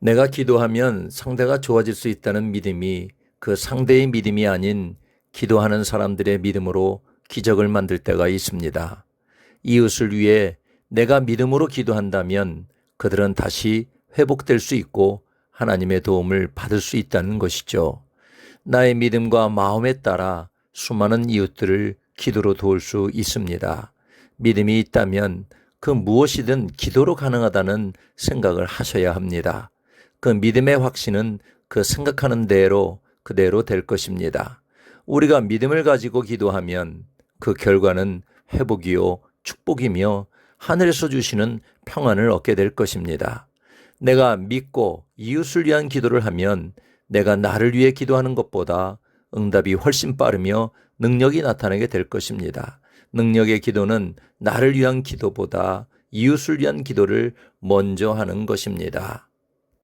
내가 기도하면 상대가 좋아질 수 있다는 믿음이 그 상대의 믿음이 아닌 기도하는 사람들의 믿음으로 기적을 만들 때가 있습니다. 이웃을 위해 내가 믿음으로 기도한다면 그들은 다시 회복될 수 있고 하나님의 도움을 받을 수 있다는 것이죠. 나의 믿음과 마음에 따라 수많은 이웃들을 기도로 도울 수 있습니다. 믿음이 있다면 그 무엇이든 기도로 가능하다는 생각을 하셔야 합니다. 그 믿음의 확신은 그 생각하는 대로 그대로 될 것입니다. 우리가 믿음을 가지고 기도하면 그 결과는 회복이요 축복이며 하늘에서 주시는 평안을 얻게 될 것입니다. 내가 믿고 이웃을 위한 기도를 하면 내가 나를 위해 기도하는 것보다 응답이 훨씬 빠르며 능력이 나타나게 될 것입니다. 능력의 기도는 나를 위한 기도보다 이웃을 위한 기도를 먼저 하는 것입니다.